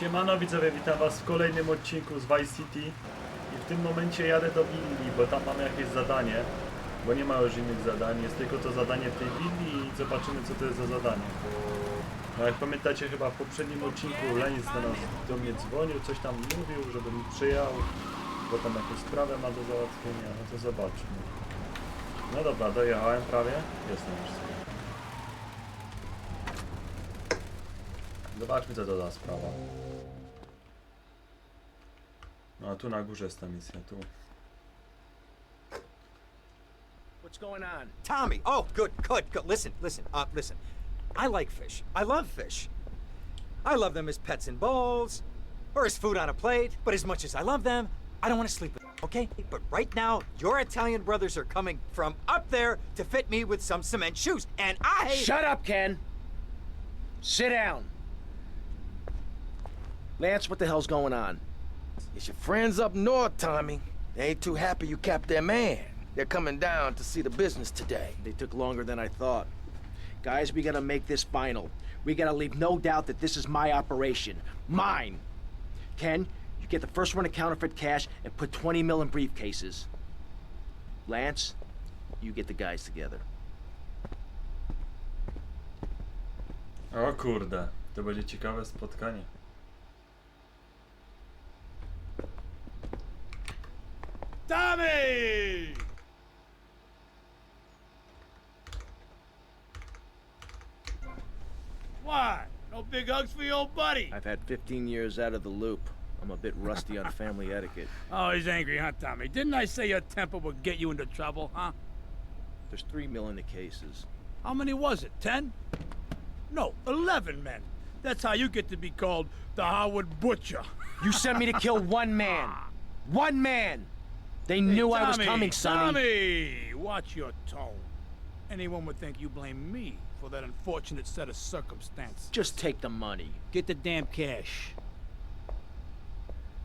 Siemano widzowie, witam was w kolejnym odcinku z Vice City i w tym momencie jadę do willi, bo tam mamy jakieś zadanie, bo nie ma już innych zadań, jest tylko to zadanie w tej willi i zobaczymy co to jest za zadanie. No jak pamiętacie chyba w poprzednim odcinku Lenis do nas do mnie dzwonił, coś tam mówił, żebym przyjechał, bo tam jakąś sprawę ma do załatwienia, no to zobaczmy. No dobra, dojechałem prawie, jestem już Zobaczmy co to za sprawa. No a tu na górze jest ta misja, tu. What's going on? Tommy. Oh, good, good, good. Listen, listen, uh, listen. I like fish. I love fish. I love them as pets in bowls or as food on a plate. But as much as I love them, I don't want to sleep with them, okay? But right now, your Italian brothers are coming from up there to fit me with some cement shoes. And I. Shut up, Ken. Sit down. Lance, what the hell's going on? It's your friends up north, Tommy. They ain't too happy you capped their man. They're coming down to see the business today. They took longer than I thought. Guys, we gotta make this final. We gotta leave no doubt that this is my operation. Mine. Ken, you get the first run of counterfeit cash and put 20 mil in briefcases. Lance, you get the guys together. O kurde, to będzie ciekawe spotkanie. Tommy! Why? No big hugs for your old buddy. I've had 15 years out of the loop. I'm a bit rusty on family etiquette. Oh, he's angry, huh, Tommy? Didn't I say your temper would get you into trouble, huh? There's three mil in the cases. How many was it? Ten? No, eleven men. That's how you get to be called the Howard Butcher. You sent me to kill one man. One man. They knew I was coming, Sonny. Tommy, watch your tone. Anyone would think you blame me for that unfortunate set of circumstances. Just take the money. Get the damn cash.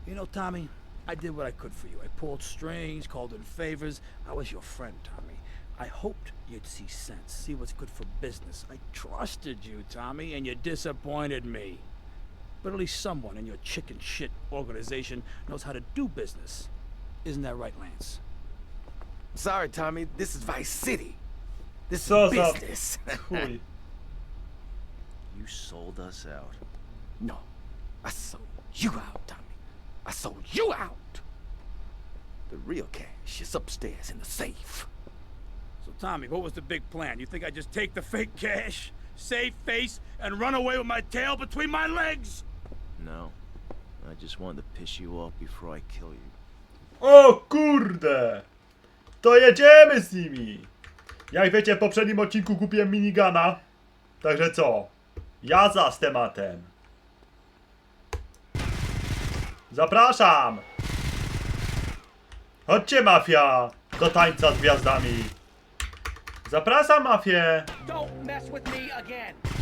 You know, Tommy, I did what I could for you. I pulled strings, called in favors. I was your friend, Tommy. I hoped you'd see sense, see what's good for business. I trusted you, Tommy, and you disappointed me. But at least someone in your chicken shit organization knows how to do business. Isn't that right, Lance? Sorry, Tommy. This is Vice City. This Co is za business. chuj. You sold us out. no, I sold you out, Tommy. I sold you out. The real cash is upstairs in the safe. So, Tommy, what was the big plan? You think I just take the fake cash, save face, and run away with my tail between my legs? No. I just wanted to piss you off before I kill you. O kurde! To jedziemy z nimi! Jak wiecie, w poprzednim odcinku kupiłem minigana. Także co? Jazda z tematem. Zapraszam! Chodźcie mafia! Do tańca z gwiazdami! Zapraszam mafię! Don't mess with me again.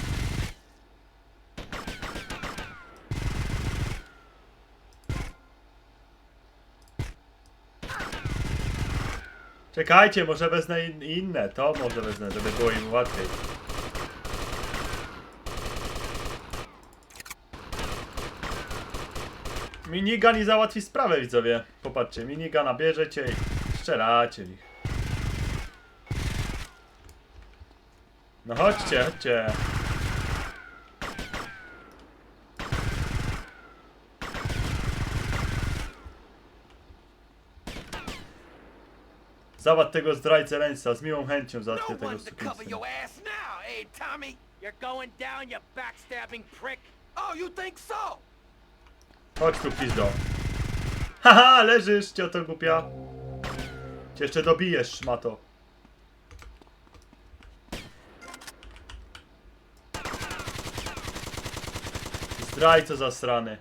Czekajcie, może wezmę in, inne. To może wezmę, żeby było im łatwiej. Minigun i załatwi sprawę, widzowie. Popatrzcie, minigana bierzecie i strzelacie w nich. No chodźcie, chodźcie. Załatw tego zdrajcę Lensa, z miłą chęcią załatwię no tego sukienstwa. Chodź tu, pizdo. Haha, leżysz, cioto głupia. Cię jeszcze dobijesz, szmato. Zdrajco zasrany.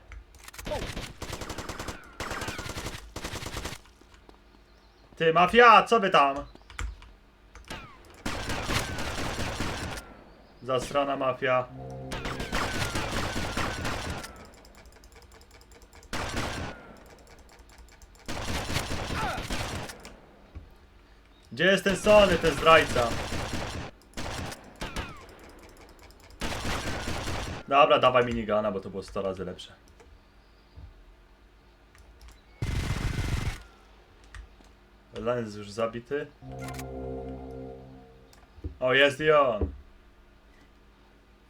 Ty, mafia, co wy tam? Zasrana mafia. Gdzie jest ten Sony, ten zdrajca? Dobra, dawaj minigana, bo to było 100 razy lepsze. Lens już zabity. O, jest i on.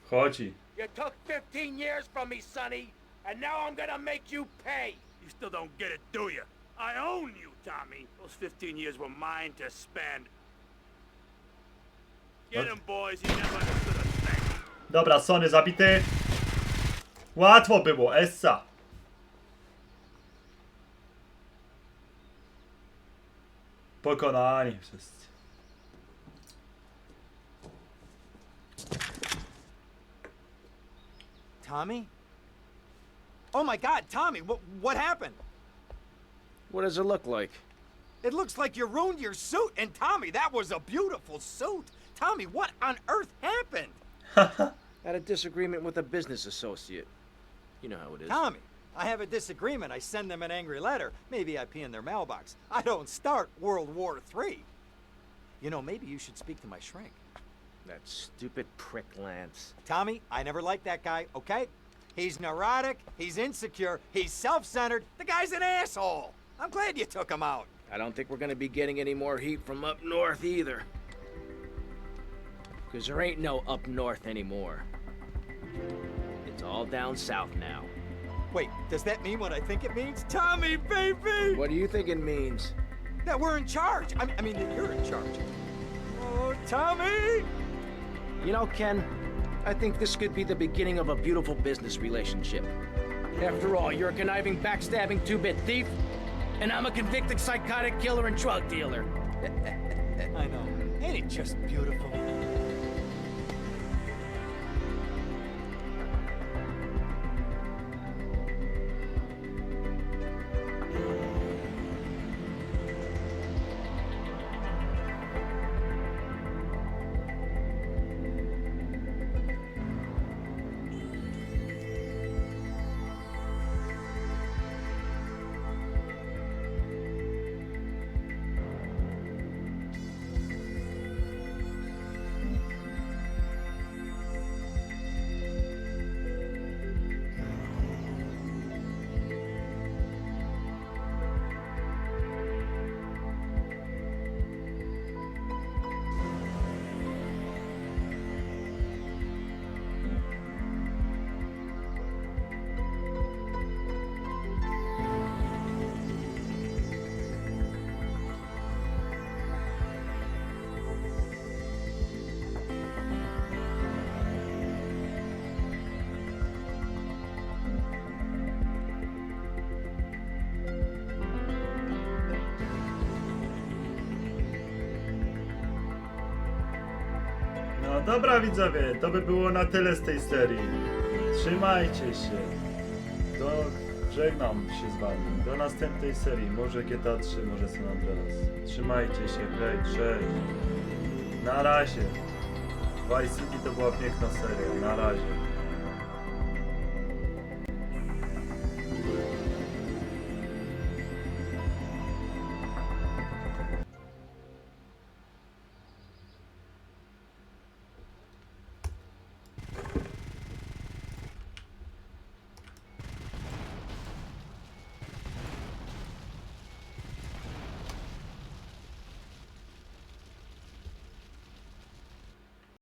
Wchodzi. You took 15 years from me, Sonny, and now I'm gonna make you pay. You still don't get it, do you? I own you, Tommy. Those 15 years were mine to spend. Get What? him, boys. He never understood a thing. Dobra, Sony zabity. Łatwo było, Essa. Pokonani wszyscy. Tommy? Oh my God, Tommy, what, what happened? What does it look like? It looks like you ruined your suit. And Tommy, that was a beautiful suit. Tommy, what on earth happened? Had a disagreement with a business associate. You know how it is. Tommy, I have a disagreement. I send them an angry letter. Maybe I pee in their mailbox. I don't start World War III. You know, maybe you should speak to my shrink. That stupid prick Lance. Tommy, I never liked that guy, okay? He's neurotic, he's insecure, he's self-centered. The guy's an asshole. I'm glad you took him out. I don't think we're gonna be getting any more heat from up north either. Because there ain't no up north anymore. It's all down south now. Wait, does that mean what I think it means? Tommy, baby! What do you think it means? That we're in charge. I, I mean, that you're in charge. Oh, Tommy! You know, Ken, I think this could be the beginning of a beautiful business relationship. After all, you're a conniving, backstabbing two-bit thief, and I'm a convicted psychotic killer and drug dealer. I know. Ain't it just beautiful? No dobra widzowie, to by było na tyle z tej serii. Trzymajcie się. Do... Żegnam się z wami. Do następnej serii. Może GTA 3, może San Andreas. Trzymajcie się, hej, cześć. Na razie. Vice City to była piękna seria. Na razie.